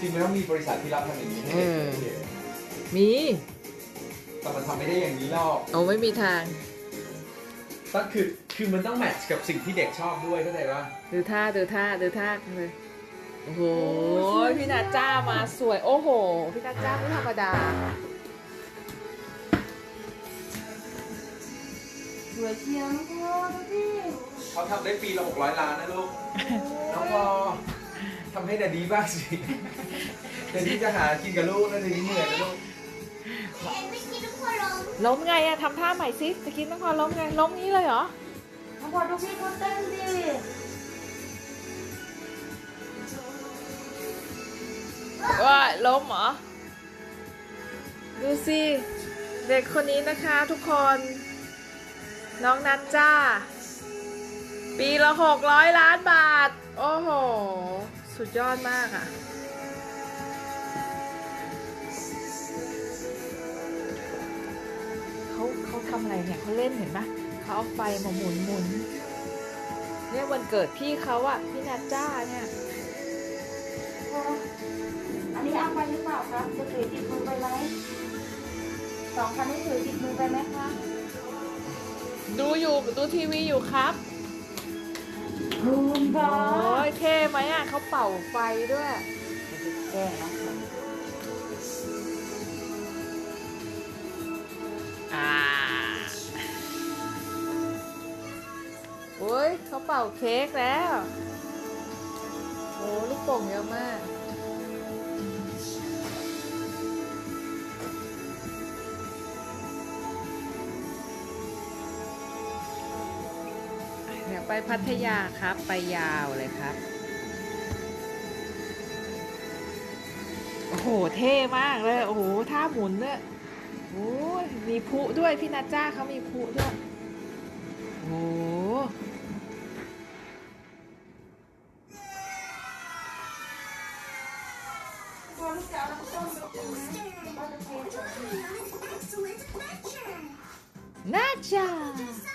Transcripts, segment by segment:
จริงๆแล้วมีบริษัทที่รับทำอย่างนี้ให้เด็กเออเก๋มีแต่มันทำไม่ได้อย่างนี้หรอกโอ้ไม่มีทาง ก็คือคือมันต้องแมทช์กับสิ่งที่เด็กชอบด้วยเข้าใจปะดูท่าดูท่าดูท่าเลยโอ้โหพี่นาจ้ามาสวย โอ้โห พี่นาจ้าไม่ธรรมดาสวยเชียวน้องพ่อดูดิเขาทำได้ปีละหกร้อยล้านนะลูกน้องพอ ทำให้แดดดีบ้างสิแดดดีจะหากินกับลูกนะแดดดีเหนื่อยนะลูกเอ็นไม่กินน้องพ่อลงล้มไงอะทำท่าใหม่สิตะกี้น้องพอล้มไงล้มนี้เลยเหรอน้องพ่อดูพี่เขาเต้นดิว่าล้มเหรอ ดูสิเด็กคนนี้นะคะทุกคน น้องนัทจ้า ปีละหกร้อยล้านบาท โอ้โห สุดยอดมากอะ่ะ เขาเขาทำอะไรเนี่ยเขาเล่นเห็นปะเขาเอาไฟมาหมุนหมุนเนี่ยวันเกิดพี่เขาอะพี่นัทจ้าเนี่ยพ่ออันนี้เอาไปหรือเปล่าครับจะถือติดมือไปไหมสองพันนี้ถือติดมือไปไหมคะดูอยู่ดูทีวีอยู่ครับ คุณพ่อโอ้ยเท่ไหมอะเขาเป่าไฟด้วย แกล้งน้องพ่ออ่าโอ้ยเขาเป่าเค้กแล้ว โอ้ลูกโป่งเยอะมาก ไปพัทยาครับ ไปยาวเลยครับ โอ้โห เท่มากเลย โอ้โห ท่าหมุนเนี่ยโอ้ยมีพลุด้วย พี่นาจ้าเขามีพลุด้วย โอ้โหพ่อลูกจะเอาน้ำส้ม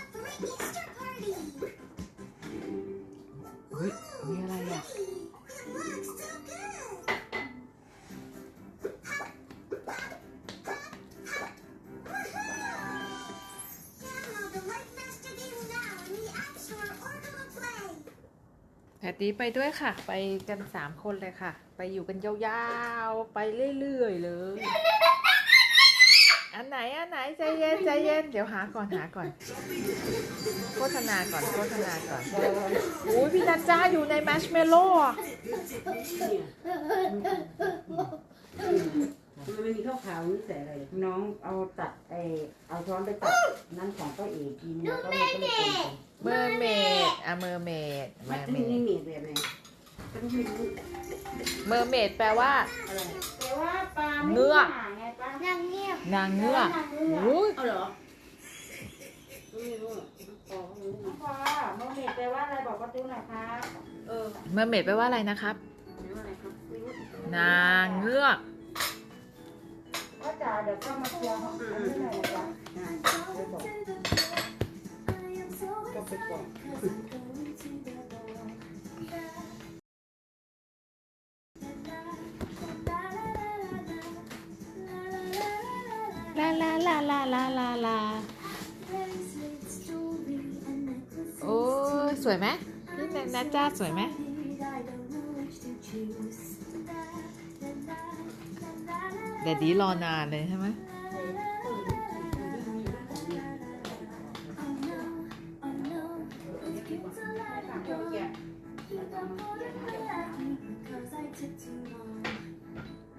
แพตตี้ไปด้วยค่ะ ไปกันสามคนเลยค่ะ ไปอยู่กันยาวๆ ไปเรื่อยๆเลย อันไหน อันไหน ใจเย็นใจเย็น เดี๋ยวหาก่อนหาก่อนโฆษณาก่อนโฆษณาก่อนโอ้ยพี่นัทจ้าอยู่ในแมชเมลโล่อะมันไม่มีข้าวขาวนี่แต่อะไร น้องเอาตัดไอเอาช้อนไปตัดนั่นของป้าเอกกินแล้วก็มันก็เลยปนกันเมอร์เมด อะเมอร์เมดเมมัอนร์เมไม่ดมีแบบไหนก็ไม่รู้เมอร์เมดแปลว่า อะไรแต่ว่าปลาไม่เงือก หาไงปลา Now, here. นางเงือกนางเงือกโอ้ยเอาเหรอไม่รู้อะพอเขารู้น้องพ่อโมเมดแปลว่าอะไรบอกประตูหน่อยครับเออเมอร์เมดแปลว่าอะไรนะครับ ไม่รู้อะไรครับไม่รู้นางเงือก พ่อจ๋าเดี๋ยวเข้ามาเคลียร์ห้องอันนี้หน่อยนะจ๊ะใช่ไม่บอก ก็ไปก่อนลาลาลาลาลาลาลาโอ้ยสวยไหมนี่นัทจ้าสวยไหมเดดดี้รอนานเลยใช่ไหม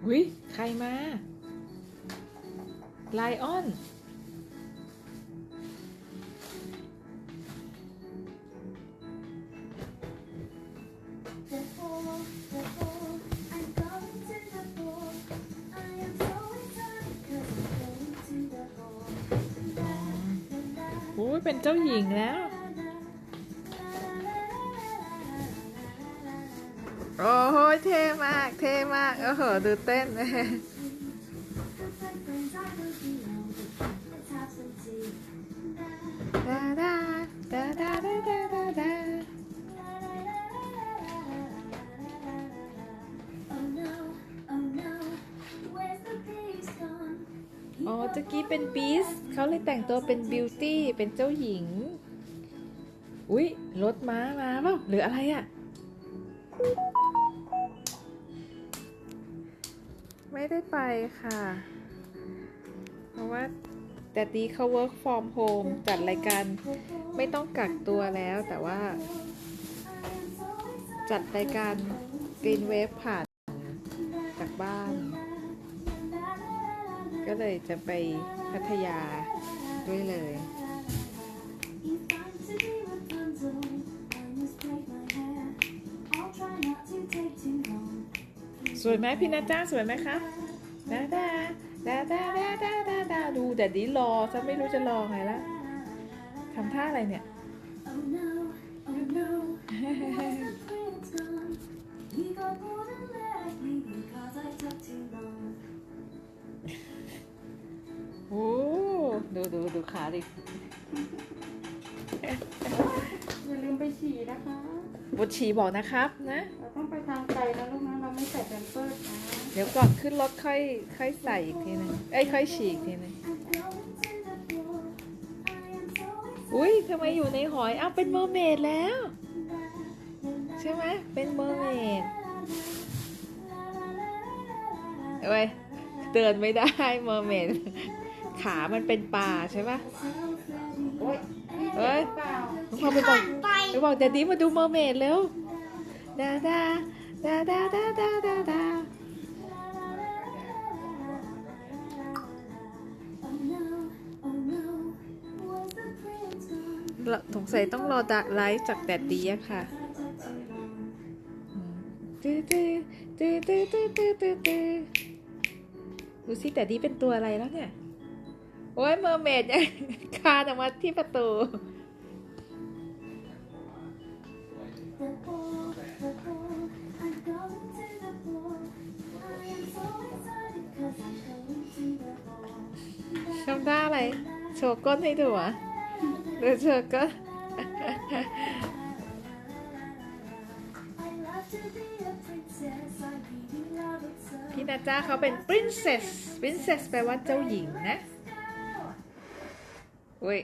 หุยใครมาไลออน โอ้ยเป็นเจ้าหญิงแล้ว โอ้โหเท่มาก เท่มาก โอ้โห ดูเต้นดาดาดาดาดาตะกี้เป็นบีสเขาเลยแต่งตัวเป็นบิวตี้ เป็นเจ้าหญิง อุ๊ย รถม้ามาเปล่าหรืออะไรอะ่ะ ไม่ได้ไปค่ะ เพราะว่าแต่ดีเขา work from home จัดรายการไม่ต้องกักตัวแล้วแต่ว่า จัดรายการ Green Wave ผ่านจากบ้าน ก็เลยจะไปพัทยาด้วยเลยสวยไหมพี่นาจ้าสวยไหมคะ แต่ดีรอซะไม่รู้จะรอไงละทำท่าอะไรเนี่ย โอ้ดูดูดูขาดิ อย่าลืมไปฉี่นะคะบทฉีบอกนะครับนะ เราต้องไปทางไกลนะลูกนะเราไม่ใส่แพมเพิร์สนะ เดี๋ยวก่อนขึ้นรถค่อยค่อยใส่อีกทีหนึงเอ้ยค่อยฉีกอีกทีหนึง อุ้ยทำไมอยู่ในหอยอ้าวเป็นเมอร์เมดแล้ว ใช่ไหมเป็นเมอร์เมดเอ้ยเตือนไม่ได้เมอร์เมดขามันเป็นปลาใช่ปะโอ๊ยเอ้ยเปล่าน้องพอไปบอกไปบอกแดดดี้มาดูเมอร์เมดเร็วดาดาดาดาดาดาดา สงสัยต้องรอดะไลฟ์จากแดดดีอะค่ะตื้อตื้อตื้อตื้อตื้อตื้อตื้อตื้อดูสิแดดดีเป็นตัวอะไรแล้วเนี่ย โอ้ยเมอร์เมดยังคานออกมาที่ประตูทำท่าอะไร โชว์ก้นให้ดูอะ หรือโชว์ก้นพี่นาจ้าเขาเป็น princess princess แปลว่าเจ้าหญิงนะอุ้ย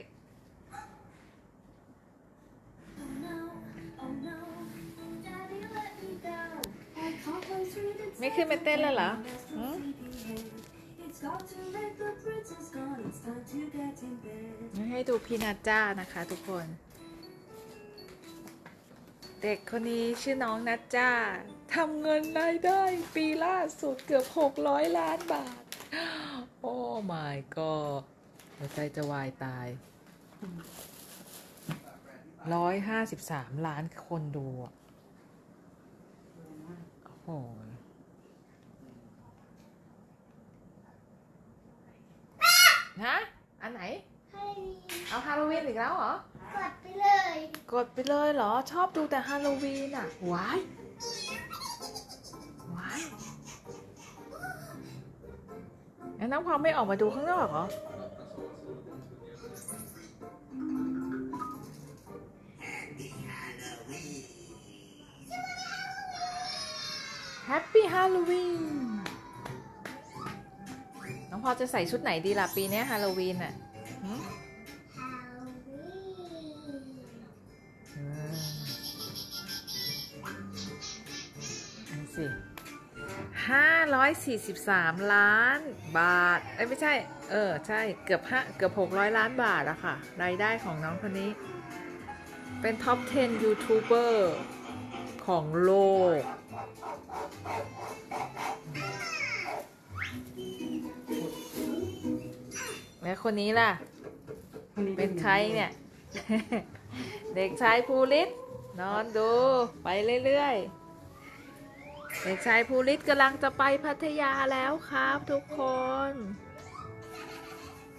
ไม่ขึ้นไปเต้นแล้วเหรอ ให้ดูพี่นาจ้านะคะทุกคน เด็กคนนี้ชื่อน้องนัจจ้าทำเงินรายได้ปีล่าสุดเกือบ 600 ล้านบาท โอ้ my god หัวใจจะวายตาย 153 ล้านคนดูอะโอ้โห ฮะ อันไหนเอาฮาโลวีนอีกแล้วเหรอ กดไปเลย กดไปเลยเหรอ ชอบดูแต่ฮาโลวีนอะว้ายว้ายแล้วน้องพอไม่ออกมาดูข้างนอกเหรอแฮ พอจะใส่ชุดไหนดีล่ะปีนี้ฮาโลวีนอะหืมอืมอันสิห้าร้อยสี่สิบสามล้านบาท เอ้ยไม่ใช่ เออ ใช่ เกือบห้าเกือบหกร้อยล้านบาทอะค่ะ รายได้ของน้องคนนี้ เป็นท็อป 10 ยูทูบเบอร์ของโลก แล้วคนนี้ล่ะ เป็นใครเนี่ย เด็กชายภูริศนอนดูไปเรื่อยๆ เด็กชายภูริศกำลังจะไปพัทยาแล้วครับทุกคน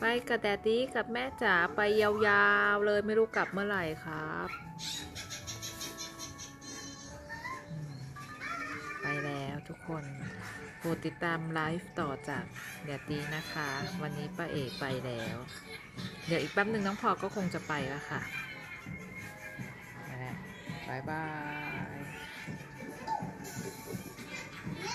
ไปกับแดดดี้กับแม่จ๋าไปยาวๆเลยไม่รู้กลับเมื่อไหร่ครับ ทุกคนโปรดติดตามไลฟ์ต่อจากเดียตีนะคะ วันนี้ป้าเอกไปแล้ว เดี๋ยวอีกแป๊บหนึ่งน้องพอก็คงจะไปแล้วค่ะนั่นแหละบายบาย